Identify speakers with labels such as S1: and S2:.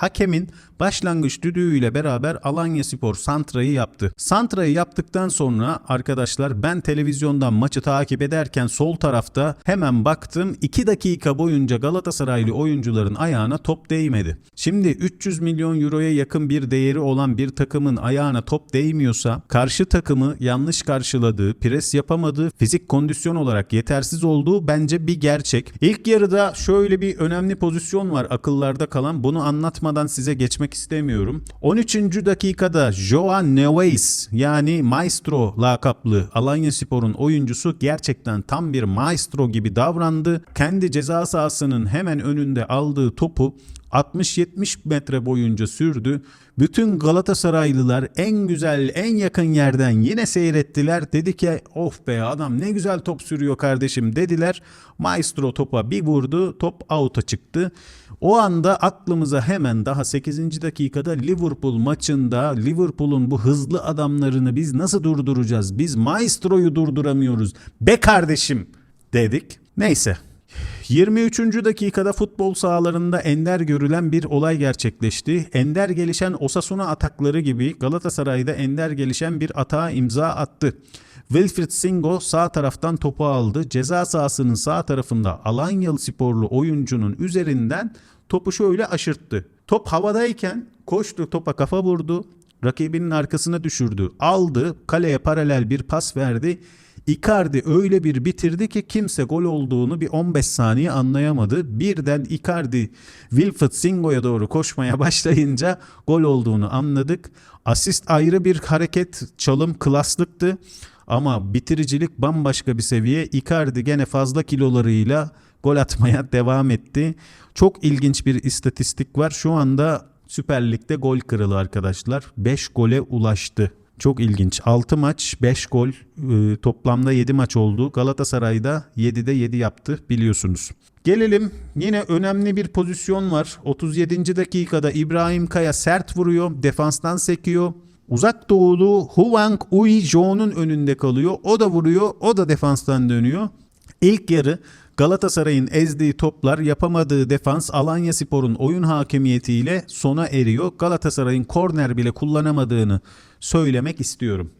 S1: Hakemin başlangıç düdüğüyle beraber Alanya Spor Santra'yı yaptı. Santra'yı yaptıktan sonra arkadaşlar ben televizyondan maçı takip ederken sol tarafta hemen baktım 2 dakika boyunca Galatasaraylı oyuncuların ayağına top değmedi. Şimdi 300 milyon euroya yakın bir değeri olan bir takımın ayağına top değmiyorsa karşı takımı yanlış karşıladığı, pres yapamadığı, fizik kondisyon olarak yetersiz olduğu bence bir gerçek. İlk yarıda şöyle bir önemli pozisyon var akıllarda kalan. Bunu anlatmadan size geçmek istemiyorum. 13. dakikada Joan Neves yani Maestro lakaplı Alanya Spor'un oyuncusu gerçekten tam bir maestro gibi davrandı. Kendi ceza sahasının hemen önünde aldığı topu 60-70 metre boyunca sürdü. Bütün Galatasaraylılar en güzel, en yakın yerden yine seyrettiler. Dedi ki of be adam ne güzel top sürüyor kardeşim dediler. Maestro topa bir vurdu, top out'a çıktı. O anda aklımıza hemen daha 8. dakikada Liverpool maçında Liverpool'un bu hızlı adamlarını biz nasıl durduracağız? Biz Maestro'yu durduramıyoruz. Be kardeşim dedik. Neyse 23. dakikada futbol sahalarında ender görülen bir olay gerçekleşti. Ender gelişen Osasuna atakları gibi Galatasaray'da ender gelişen bir atağa imza attı. Wilfried Singo sağ taraftan topu aldı. Ceza sahasının sağ tarafında Alanyalı sporlu oyuncunun üzerinden topu şöyle aşırttı. Top havadayken koştu topa kafa vurdu. Rakibinin arkasına düşürdü. Aldı. Kaleye paralel bir pas verdi. Icardi öyle bir bitirdi ki kimse gol olduğunu bir 15 saniye anlayamadı. Birden Icardi Wilfried Singo'ya doğru koşmaya başlayınca gol olduğunu anladık. Asist ayrı bir hareket, çalım klaslıktı. Ama bitiricilik bambaşka bir seviye. Icardi gene fazla kilolarıyla gol atmaya devam etti. Çok ilginç bir istatistik var. Şu anda Süper Lig'de gol kralı arkadaşlar. 5 gole ulaştı. Çok ilginç. 6 maç 5 gol e, toplamda 7 maç oldu. Galatasaray'da 7'de 7 yaptı biliyorsunuz. Gelelim yine önemli bir pozisyon var. 37. dakikada İbrahim Kaya sert vuruyor. Defanstan sekiyor. Uzak doğulu Huang Ui-jo'nun önünde kalıyor. O da vuruyor. O da defanstan dönüyor. İlk yarı Galatasaray'ın ezdiği toplar yapamadığı defans Alanya Spor'un oyun hakimiyetiyle sona eriyor. Galatasaray'ın korner bile kullanamadığını söylemek istiyorum.